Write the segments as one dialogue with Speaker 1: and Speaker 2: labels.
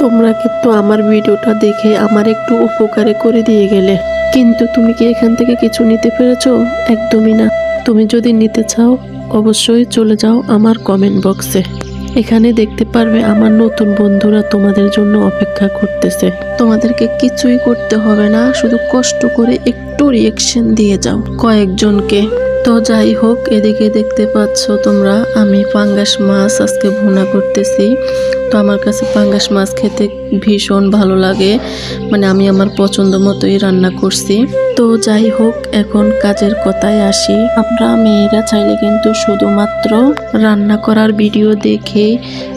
Speaker 1: তোমরা কিন্তু আমার ভিডিওটা দেখে আমার একটু উপকারে করে দিয়ে গেলে। কিন্তু তুমি কি এখান থেকে কিছু নিতে পেরেছ? একদমই না। তুমি যদি নিতে চাও, অবশ্যই চলে যাও আমার কমেন্ট বক্সে এখানে দেখতে পারবে আমার নতুন বন্ধুরা তোমাদের জন্য অপেক্ষা করতেছে। তোমাদেরকে কিছুই করতে হবে না, শুধু কষ্ট করে একটু রিয়েকশন দিয়ে যাও। কয়েকজনকে তো যাই হোক, এদিকে দেখতে পাচ্ছ তোমরা, আমি পাঙ্গাস মাছ আজকে ভুনা করতেছি। তো আমার কাছে পাঙ্গাস মাছ খেতে ভীষণ ভালো লাগে। মানে আমি আমার পছন্দ মতোই রান্না করছি। তো যাই হোক, এখন কাজের কথায় আসি। আমরা মেয়েরা চাইলে কিন্তু শুধুমাত্র রান্না করার ভিডিও দেখে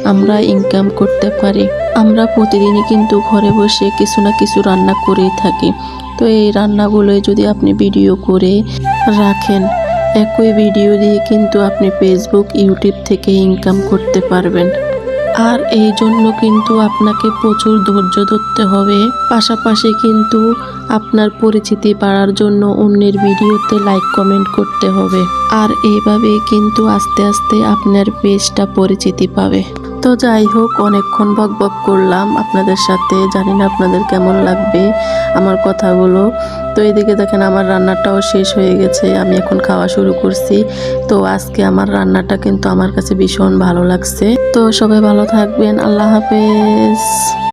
Speaker 1: আমরা ইনকাম করতে পারি। আমরা প্রতিদিনই কিন্তু ঘরে বসে কিছু না কিছু রান্না করেই থাকি। তো এই রান্নাগুলোই যদি আপনি ভিডিও করে রাখেন একই ভিডিও দিয়ে কিন্তু আপনি ফেসবুক ইউটিউব থেকে ইনকাম করতে পারবেন। আর এই জন্য কিন্তু আপনাকে প্রচুর ধৈর্য ধরতে হবে। পাশাপাশি কিন্তু আপনার পরিচিতি বাড়ার জন্য অন্যের ভিডিওতে লাইক কমেন্ট করতে হবে। আর এইভাবে কিন্তু আস্তে আস্তে আপনার পেজটা পরিচিতি পাবে। তো যাই হোক, অনেকক্ষণ বক বক করলাম আপনাদের সাথে। জানি না আপনাদের কেমন লাগবে আমার কথাগুলো। তো এদিকে দেখেন আমার রান্নাটাও শেষ হয়ে গেছে, আমি এখন খাওয়া শুরু করছি। তো আজকে আমার রান্নাটা কিন্তু আমার কাছে ভীষণ ভালো লাগছে। তো সবাই ভালো থাকবেন, আল্লাহ হাফেজ।